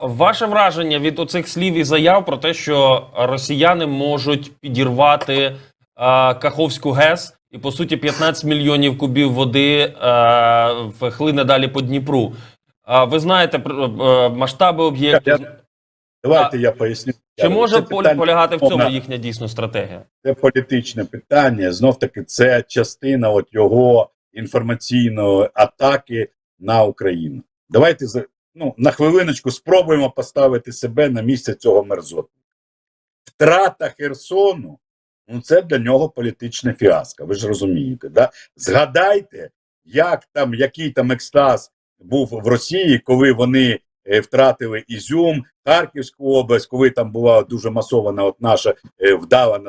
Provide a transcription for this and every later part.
Ваше враження від оцих слів і заяв про те, що росіяни можуть підірвати е, Каховську ГЕС, і по суті 15 мільйонів кубів води е, хлине далі по Дніпру. А ви знаєте е, масштаби об'єкту. Я- Давайте я поясню. Чи може питання полягати в цьому їхня дійсно стратегія? це політичне питання. Знов таки, це частина от його інформаційної атаки на Україну. Давайте ну, на хвилиночку спробуємо поставити себе на місце цього мерзотника. Втрата Херсону ну це для нього політичне фіаско. Ви ж розумієте, да? Згадайте, як там, який там екстаз був в Росії, коли вони е, втратили Ізюм, Харківську область, коли там була дуже масована от наша е, вдала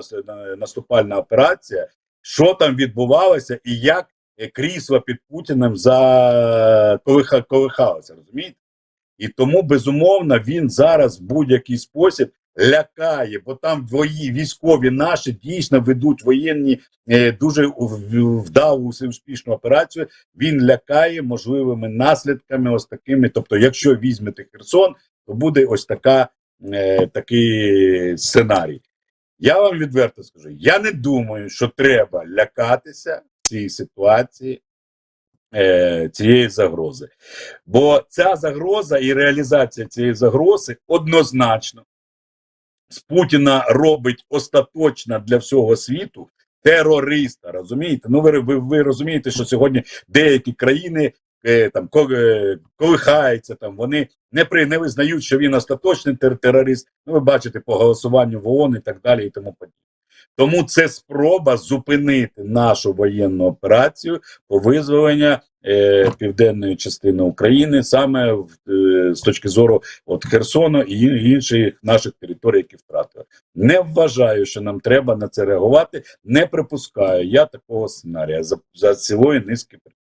наступальна операція. Що там відбувалося, і як е, крісла під Путіним за колиха, колихалося, розумієте? І тому, безумовно, він зараз в будь-який спосіб лякає, бо там вої, військові наші дійсно ведуть воєнні е, дуже вдалу успішну операцію. Він лякає можливими наслідками, ось такими. Тобто, якщо візьмете Херсон, то буде ось така, е, такий сценарій. Я вам відверто скажу: я не думаю, що треба лякатися в цій ситуації е, цієї загрози. Бо ця загроза і реалізація цієї загрози однозначно з Путіна робить остаточно для всього світу терориста. Розумієте? Ну ви, ви, ви розумієте, що сьогодні деякі країни е, там е, колихаються, там вони не при не визнають, що він остаточний тер- терорист. Ну, ви бачите по голосуванню в ООН і так далі, і тому подібне. Тому це спроба зупинити нашу воєнну операцію по визволенню е, південної частини України саме в, е, з точки зору от Херсону і інших наших територій, які втратили. Не вважаю, що нам треба на це реагувати. Не припускаю я такого сценарія за, за цілої низки причин.